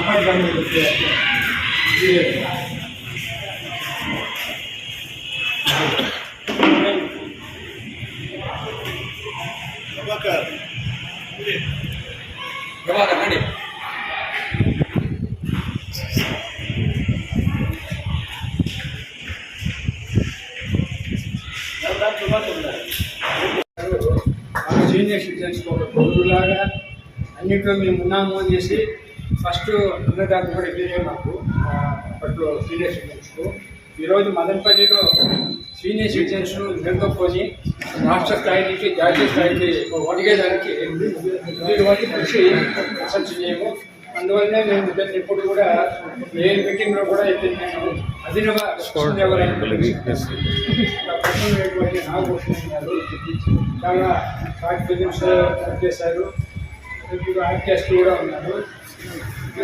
apa di dalam itu ya kebakar kebakar nanti kan? Ini kita harus kau berdua lagi. Anjing kami menang mau jadi. First అన్నదాత కూడా ఇదే మాకు. అప్పట్లో senior సిటిజన్స్కు ఈరోజు మదనపల్లిలో senior citizens నిలదొక్కొని రాష్ట్ర స్థాయి నుంచి జాతీయ స్థాయికి ఒడిగేదానికి వీరి వంటి కృషి ప్రశంసనీయము అందువల్లనే మేము ఇద్దరిని ఎప్పుడు కూడా ఏ మీటింగ్లో కూడా ఇద్దరు నేను అధినవ ప్రశ్నటువంటి నాగభూషణ్ గారు చాలా ఫిలిమ్స్ చేశారు. ఇప్పుడు ఆర్కెస్ట్రా కూడా ఉన్నారు.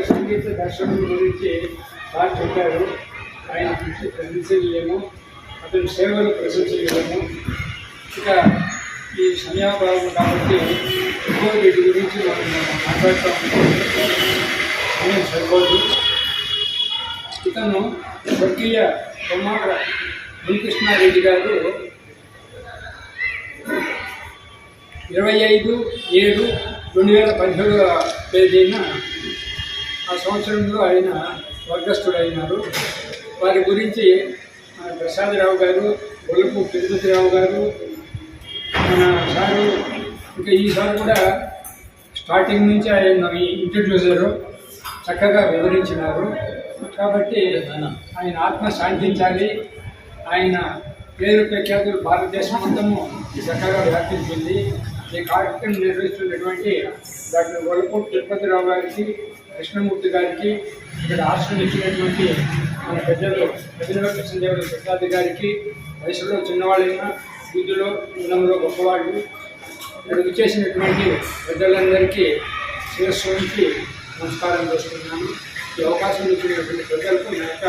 సంగీత దర్శనం గురించి బాగా చెప్పారు. ఆయన కృషి అతని సేవలు ప్రశంసలేము ఇక ఈ సమయాభావం కాబట్టి ఎక్కువ వీటి గురించి మనం మాట్లాడుతూ ఉంటాం సరిపోదు. ఇతను స్వర్గీయ కొమ్మాడ మునికృష్ణారెడ్డి గారు ఇరవై ఐదు ఏడు రెండు వేల పదిహేడవ తేదీన ఆ సంవత్సరంలో ఆయన స్వర్గస్థుడైనారు వారి గురించి మన ప్రసాదరావు గారు ఒలుపు తిరుపతిరావు గారు మన సారు ఇంకా ఈసారి కూడా స్టార్టింగ్ నుంచి ఆయన ఇంట్రడ్యూసరు చక్కగా వివరించినారు. కాబట్టి ఆయన ఆత్మ శాంతించాలి. ఆయన పేరు ప్రఖ్యాతులు భారతదేశం మొత్తము చక్కగా వ్యాపించింది. ఈ కార్యక్రమం నిర్వహిస్తున్నటువంటి డాక్టర్ వలపూడి తిరుపతిరావు గారికి కృష్ణమూర్తి గారికి ఇక్కడ ఆశ్రమం ఇచ్చినటువంటి మన పెద్దలు పెద్దల కృష్ణదేవుల ప్రసాద్ గారికి వయసులో చిన్నవాళ్ళైనా వీధిలో గుణంలో గొప్పవాళ్ళు ఇక్కడ విచ్చేసినటువంటి పెద్దలందరికీ శిరస్సు నమస్కారం చేస్తున్నాను ఈ అవకాశం ఇచ్చినటువంటి ప్రజలకు నా యొక్క